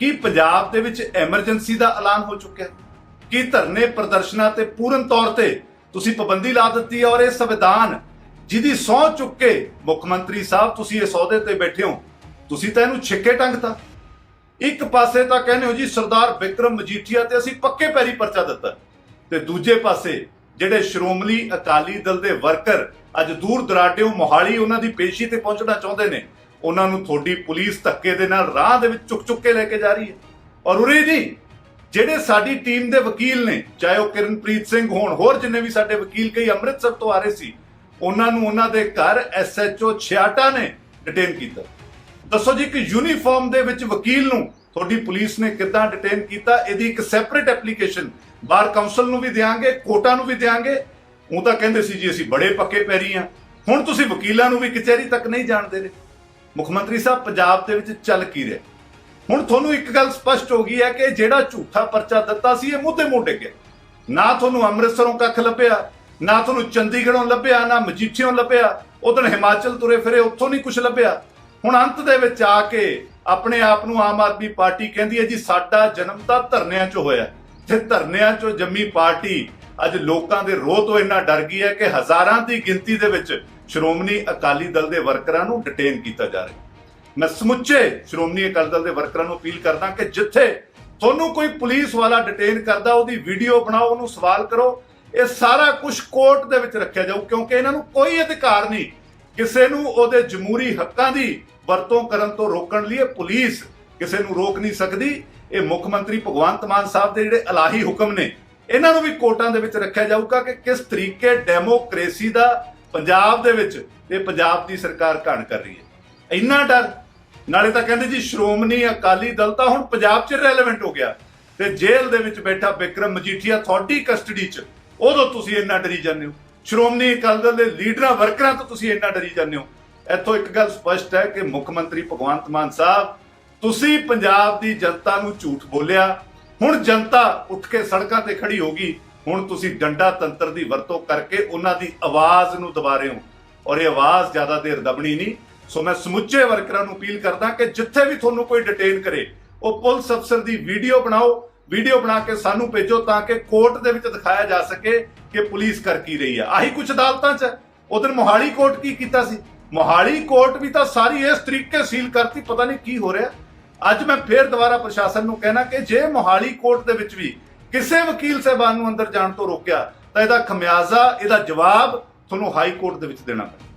ਕੀ ਪੰਜਾਬ ਦੇ ਵਿੱਚ ਐਮਰਜੈਂਸੀ ਦਾ ਐਲਾਨ ਹੋ ਚੁੱਕਿਆ? ਕੀ ਧਰਨੇ ਪ੍ਰਦਰਸ਼ਨਾਂ ਤੇ ਪੂਰਨ ਤੌਰ ਤੇ ਤੁਸੀਂ ਪਾਬੰਦੀ ਲਾ ਦਿੱਤੀ ਹੈ ਔਰ ਇਹ ਸੰਵਿਧਾਨ ਜਿਹਦੀ ਸਹੁੰ ਚੁੱਕ ਕੇ ਮੁੱਖ ਮੰਤਰੀ ਸਾਹਿਬ ਤੁਸੀਂ ਇਸ ਅਹੁਦੇ ਤੇ ਬੈਠੇ ਹੋ, ਤੁਸੀਂ ਤਾਂ ਇਹਨੂੰ ਛਿੱਕੇ ਟੰਗਤਾ। ਇੱਕ ਪਾਸੇ ਤਾਂ ਕਹਿੰਦੇ ਹੋ ਜੀ ਸਰਦਾਰ ਵਿਕਰਮ ਮਜੀਠੀਆ ਤੇ ਅਸੀਂ ਪੱਕੇ ਪੈਰੀ ਪਰਚਾ ਦਿੱਤਾ। ਤੇ ਦੂਜੇ ਪਾਸੇ ਜਿਹੜੇ ਸ਼੍ਰੋਮਣੀ ਅਕਾਲੀ ਦਲ ਦੇ ਵਰਕਰ ਅੱਜ ਦੂਰ ਦਰਾਡਿਓ ਮੋਹਾਲੀ ਉਹਨਾਂ ਦੀ ਪੇਸ਼ੀ ਤੇ ਪਹੁੰਚਣਾ ਚਾਹੁੰਦੇ ਨੇ ਉਹਨਾਂ ਨੂੰ ਤੁਹਾਡੀ ਪੁਲਿਸ ਧੱਕੇ ਦੇ ਨਾਲ ਰਾਹ ਦੇ ਵਿੱਚ ਚੁੱਕ ਚੁੱਕ ਕੇ ਲੈ ਕੇ ਜਾ ਰਹੀ ਹੈ। ਔਰ ਉਰੇ ਨਹੀਂ, ਜਿਹੜੇ ਸਾਡੀ ਟੀਮ ਦੇ ਵਕੀਲ ਨੇ, ਚਾਹੇ ਉਹ ਕਿਰਨਪ੍ਰੀਤ ਸਿੰਘ ਹੋਣ, ਹੋਰ ਜਿੰਨੇ ਵੀ ਸਾਡੇ ਵਕੀਲ ਕਈ ਅੰਮ੍ਰਿਤਸਰ ਤੋਂ ਆ ਰਹੇ ਸੀ, ਉਹਨਾਂ ਨੂੰ ਉਹਨਾਂ ਦੇ ਘਰ ਐਸਐਚਓ ਛਿਆਟਾ ਨੇ ਡਿਟੇਨ ਕੀਤਾ। ਦੱਸੋ ਜੀ ਇੱਕ ਯੂਨੀਫਾਰਮ ਦੇ ਵਿੱਚ ਵਕੀਲ ਨੂੰ ਤੁਹਾਡੀ ਪੁਲਿਸ ਨੇ ਕਿੱਦਾਂ ਡਿਟੇਨ ਕੀਤਾ? ਇਹਦੀ ਇੱਕ ਸੈਪਰੇਟ ਐਪਲੀਕੇਸ਼ਨ ਬਾਰ ਕਾਉਂਸਲ ਨੂੰ ਵੀ ਦੇਾਂਗੇ ਕੋਰਟਾਂ ਨੂੰ ਵੀ ਦੇਾਂਗੇ ਉਹ ਤਾਂ ਕਹਿੰਦੇ ਸੀ ਜੀ, ਅਸੀਂ ਬੜੇ ਪੱਕੇ ਪੈਰੀ ਆ। ਹੁਣ ਤੁਸੀਂ ਵਕੀਲਾਂ ਨੂੰ ਵੀ ਕਚਹਿਰੀ ਤੱਕ ਨਹੀਂ ਜਾਣਦੇ ਰਹੇ ਮੁੱਖ ਮੰਤਰੀ ਸਾਹਿਬ, ਪੰਜਾਬ ਦੇ ਵਿੱਚ ਚੱਲ ਕੀ ਰਿਹਾ? ਹੁਣ ਤੁਹਾਨੂੰ ਇੱਕ ਗੱਲ ਸਪਸ਼ਟ ਹੋ ਗਈ ਹੈ ਕਿ ਜਿਹੜਾ ਝੂਠਾ ਪਰਚਾ ਦਿੱਤਾ ਸੀ, ਇਹ ਮੁੱਦੇ ਮੋਢੇ ਗਿਆ। ਨਾ ਤੁਹਾਨੂੰ ਅੰਮ੍ਰਿਤਸਰੋਂ ਕੱਖ ਲੱਭਿਆ, ਨਾ ਤੁਹਾਨੂੰ ਚੰਡੀਗੜ੍ਹੋਂ ਲੱਭਿਆ, ਨਾ ਮਜੀਠੀਓਂ ਲੱਭਿਆ। ਉਦੋਂ ਹਿਮਾਚਲ ਤੁਰੇ ਫਿਰੇ, ਉੱਥੋਂ ਨਹੀਂ ਕੁਝ ਲੱਭਿਆ। ਹੁਣ ਅੰਤ ਦੇ ਵਿੱਚ ਆ ਕੇ ਆਪਣੇ ਆਪ ਨੂੰ ਆਮ ਆਦਮੀ ਪਾਰਟੀ ਕਹਿੰਦੀ ਹੈ ਜੀ, ਸਾਡਾ ਜਨਮ ਤਾਂ ਧਰਨਿਆਂ 'ਚ ਹੋਇਆ। ਤੇ ਧਰਨਿਆਂ 'ਚੋਂ ਜੰਮੀ ਪਾਰਟੀ ਅੱਜ ਲੋਕਾਂ ਦੇ ਰੋਹ ਤੋਂ ਇੰਨਾ ਡਰ ਗਈ ਹੈ ਕਿ ਹਜ਼ਾਰਾਂ ਦੀ ਗਿਣਤੀ ਦੇ ਵਿੱਚ ਸ਼੍ਰੋਮਣੀ ਅਕਾਲੀ ਦਲ ਦੇ ਵਰਕਰਾਂ ਨੂੰ ਡਿਟੇਨ ਕੀਤਾ ਜਾ ਰਿਹਾ ਮੈਂ ਸਮੁੱਚੇ ਸ਼੍ਰੋਮਣੀ ਅਕਾਲੀ ਦਲ ਦੇ ਵਰਕਰਾਂ ਨੂੰ ਅਪੀਲ ਕਰਦਾ ਕਿ ਜਿੱਥੇ ਤੁਹਾਨੂੰ ਕੋਈ ਪੁਲਿਸ ਵਾਲਾ ਡਿਟੇਨ ਕਰਦਾ, ਉਹਦੀ ਵੀਡੀਓ ਬਣਾਓ, ਉਹਨੂੰ ਸਵਾਲ ਕਰੋ, ਇਹ ਸਾਰਾ ਕੁਝ ਕੋਰਟ ਦੇ ਵਿੱਚ ਰੱਖਿਆ ਜਾਊ, ਕਿਉਂਕਿ ਇਹਨਾਂ ਨੂੰ ਕੋਈ ਅਧਿਕਾਰ ਨਹੀਂ। ਕਿਸੇ ਨੂੰ ਉਹਦੇ ਜਮਹੂਰੀ ਹੱਕਾਂ ਦੀ ਵਰਤੋਂ ਕਰਨ ਤੋਂ ਰੋਕਣ ਲਈ ਪੁਲਿਸ ਕਿਸੇ ਨੂੰ ਰੋਕ ਨਹੀਂ ਸਕਦੀ। ਇਹ ਮੁੱਖ ਮੰਤਰੀ ਭਗਵੰਤ ਮਾਨ ਸਾਹਿਬ ਦੇ ਜਿਹੜੇ ਇਲਾਹੀ ਹੁਕਮ ਨੇ, ਇਹਨਾਂ ਨੂੰ ਵੀ ਕੋਰਟਾਂ ਦੇ ਵਿੱਚ ਰੱਖਿਆ ਜਾਊਗਾ ਕਿ ਕਿਸ ਤਰੀਕੇ ਡੈਮੋਕ੍ਰੇਸੀ ਦਾ ਪੰਜਾਬ ਦੇ ਵਿੱਚ ਇਹ ਪੰਜਾਬ ਦੀ ਸਰਕਾਰ ਘਾਣ ਕਰ ਰਹੀ ਹੈ। ਇੰਨਾ ਡਰ। ਨਾਲੇ ਤਾਂ ਕਹਿੰਦੇ ਜੀ, ਸ਼੍ਰੋਮਣੀ ਅਕਾਲੀ ਦਲ ਤਾਂ ਹੁਣ ਪੰਜਾਬ 'ਚ ਰੈਲੇਵੈਂਟ ਹੋ ਗਿਆ। ਤੇ ਜੇਲ੍ਹ ਦੇ ਵਿੱਚ ਬੈਠਾ ਬਿਕਰਮ ਮਜੀਠੀਆ ਤੁਹਾਡੀ ਕਸਟਡੀ 'ਚ। ਉਦੋਂ ਤੁਸੀਂ ਇੰਨਾ ਡਰੀ ਜਾਂਦੇ ਹੋ। ਸ਼੍ਰੋਮਣੀ ਅਕਾਲੀ ਦਲ ਦੇ ਲੀਡਰਾਂ, ਵਰਕਰਾਂ ਤੋਂ ਤੁਸੀਂ ਇੰਨਾ ਡਰੀ ਜਾਂਦੇ ਹੋ। ਇੱਥੋਂ ਇੱਕ ਗੱਲ ਸਪਸ਼ਟ ਹੈ ਕਿ ਮੁੱਖ ਮੰਤਰੀ ਭਗਵੰਤ ਮਾਨ ਸਾਹਿਬ, ਤੁਸੀਂ ਪੰਜਾਬ ਦੀ ਜਨਤਾ ਨੂੰ ਝੂਠ ਬੋਲਿਆ। ਹੁਣ ਜਨਤਾ ਉੱਠ ਕੇ ਸੜਕਾਂ ਤੇ ਖੜੀ ਹੋ ਗਈ। ਹੁਣ ਤੁਸੀਂ ਡੰਡਾ ਤੰਤਰ ਦੀ ਵਰਤੋਂ ਕਰਕੇ ਉਹਨਾਂ ਦੀ ਆਵਾਜ਼ ਨੂੰ ਦਬਾ ਰਹੇ ਹੋ। ਔਰ ਇਹ ਆਵਾਜ਼ ਜ਼ਿਆਦਾ ਦੇਰ ਦਬਣੀ ਨਹੀਂ। ਸੋ ਮੈਂ ਸਮੁੱਚੇ ਵਰਕਰਾਂ ਨੂੰ ਅਪੀਲ ਕਰਦਾ ਕਿ ਜਿੱਥੇ ਵੀ ਤੁਹਾਨੂੰ ਕੋਈ ਡਿਟੇਨ ਕਰੇ, ਉਹ ਪੁਲਿਸ ਅਫਸਰ ਦੀ ਵੀਡੀਓ ਬਣਾਓ। ਵੀਡੀਓ ਬਣਾ ਕੇ ਸਾਨੂੰ ਭੇਜੋ ਤਾਂ ਕਿ ਕੋਰਟ ਦੇ ਵਿੱਚ ਦਿਖਾਇਆ ਜਾ ਸਕੇ ਕਿ ਪੁਲਿਸ ਕਰ ਕੀ ਰਹੀ ਹੈ ਆਹੀ ਕੁਝ ਅਦਾਲਤਾਂ 'ਚ। ਉਧਰ ਮੋਹਾਲੀ ਕੋਰਟ ਕੀ ਕੀਤਾ ਸੀ? ਮੋਹਾਲੀ ਕੋਰਟ ਵੀ ਤਾਂ ਸਾਰੀ ਇਸ ਤਰੀਕੇ ਸੀਲ ਕਰਤੀ, ਪਤਾ ਨਹੀਂ ਕੀ ਹੋ ਰਿਹਾ। ਅੱਜ ਮੈਂ ਫੇਰ ਦੁਬਾਰਾ ਪ੍ਰਸ਼ਾਸਨ ਨੂੰ ਕਹਿਣਾ ਕਿ ਜੇ ਮੋਹਾਲੀ ਕੋਰਟ ਦੇ ਵਿੱਚ ਵੀ ਕਿਸੇ ਵਕੀਲ ਸਾਹਿਬਾਨ ਨੂੰ ਅੰਦਰ ਜਾਣ ਤੋਂ ਰੋਕਿਆ, ਤਾਂ ਇਹਦਾ ਖਮਿਆਜ਼ਾ, ਇਹਦਾ ਜਵਾਬ ਤੁਹਾਨੂੰ ਹਾਈ ਕੋਰਟ ਦੇ ਵਿੱਚ ਦੇਣਾ ਪੈਣਾ।